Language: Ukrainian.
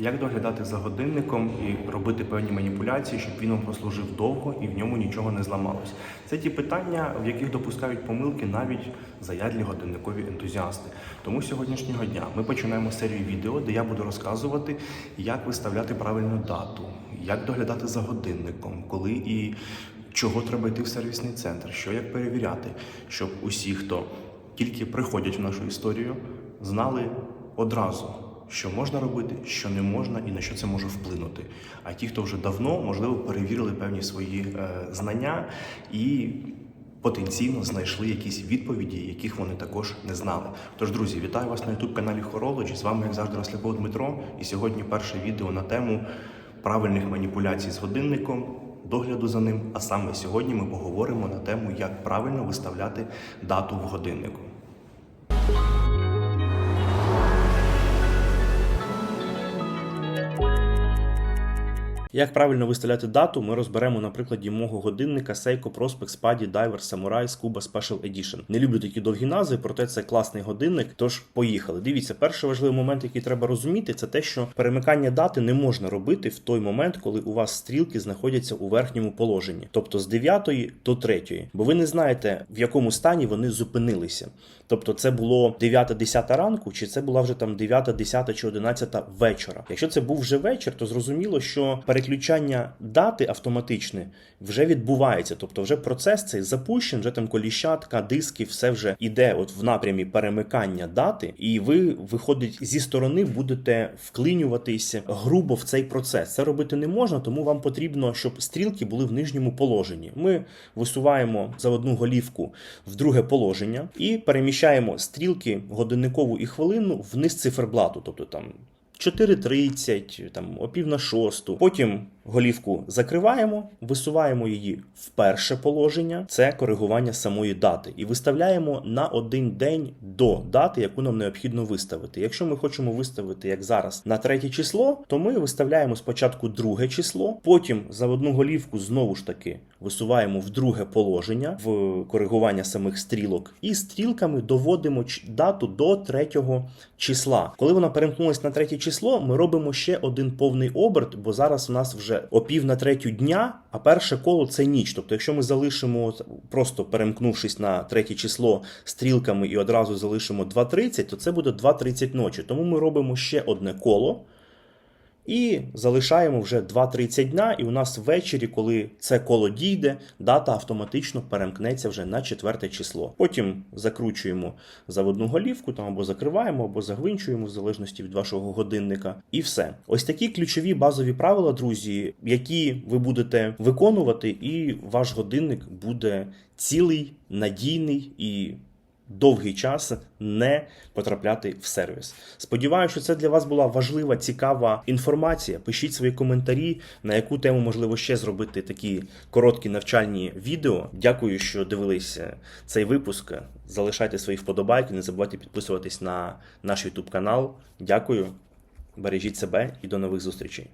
Як доглядати за годинником і робити певні маніпуляції, щоб він вам прослужив довго і в ньому нічого не зламалось? Це ті питання, в яких допускають помилки навіть заядлі годинникові ентузіасти. Тому сьогоднішнього дня ми починаємо серію відео, де я буду розказувати, як виставляти правильну дату, як доглядати за годинником, коли і чого треба йти в сервісний центр, що як перевіряти, щоб усі, хто тільки приходять в нашу історію, знали одразу, що можна робити, що не можна і на що це може вплинути. А ті, хто вже давно, можливо, перевірили певні свої е, знання і потенційно знайшли якісь відповіді, яких вони також не знали. Тож, друзі, вітаю вас на youtube каналі Horology. З вами, як завжди, Росляков Дмитро. І сьогодні перше відео на тему правильних маніпуляцій з годинником. Догляду за ним, а саме сьогодні ми поговоримо на тему, як правильно виставляти дату в годиннику. Як правильно виставляти дату, ми розберемо на прикладі мого годинника Seiko Prospex Spadi Diver Samurai Scuba Special Edition. Не люблю такі довгі назви, проте це класний годинник. Тож поїхали. Дивіться, перший важливий момент, який треба розуміти, це те, що перемикання дати не можна робити в той момент, коли у вас стрілки знаходяться у верхньому положенні, тобто з 9 до 3, бо ви не знаєте, в якому стані вони зупинилися. Тобто, це було 9-10 ранку, чи це була вже там 9, 10 чи 11 вечора. Якщо це був вже вечір, то зрозуміло, що переключання дати автоматичне вже відбувається. Тобто, вже процес цей запущений, вже там коліщатка, диски, все вже іде от в напрямі перемикання дати, і ви виходить зі сторони будете вклинюватися грубо в цей процес. Це робити не можна, тому вам потрібно, щоб стрілки були в нижньому положенні. Ми висуваємо за одну голівку в друге положення і переміщаємо стрілки годинникову і хвилинну вниз циферблату, тобто там 4.30, там о пів на шосту. Потім голівку закриваємо, висуваємо її в перше положення. Це коригування самої дати, і виставляємо на один день до дати, яку нам необхідно виставити. Якщо ми хочемо виставити як зараз на третє число, то ми виставляємо спочатку друге число, потім за одну голівку знову ж таки висуваємо в друге положення в коригування самих стрілок, і стрілками доводимо дату до третього числа. Коли вона перемкнулася на третє число, ми робимо ще один повний оберт, бо зараз у нас вже о пів на третю дня, а перше коло це ніч. Тобто, якщо ми залишимо просто перемкнувшись на третє число стрілками і одразу залишимо 2.30, то це буде 2.30 ночі. Тому ми робимо ще одне коло. І залишаємо вже 2-30 дня, і у нас ввечері, коли це коло дійде, дата автоматично перемкнеться вже на четверте число. Потім закручуємо заводну голівку, там або закриваємо, або загвинчуємо, в залежності від вашого годинника. І все. Ось такі ключові базові правила, друзі, які ви будете виконувати, і ваш годинник буде цілий, надійний і довгий час не потрапляти в сервіс. Сподіваюся, що це для вас була важлива, цікава інформація. Пишіть свої коментарі, на яку тему можливо ще зробити такі короткі навчальні відео. Дякую, що дивилися цей випуск. Залишайте свої вподобайки, не забувайте підписуватись на наш YouTube канал. Дякую, бережіть себе і до нових зустрічей.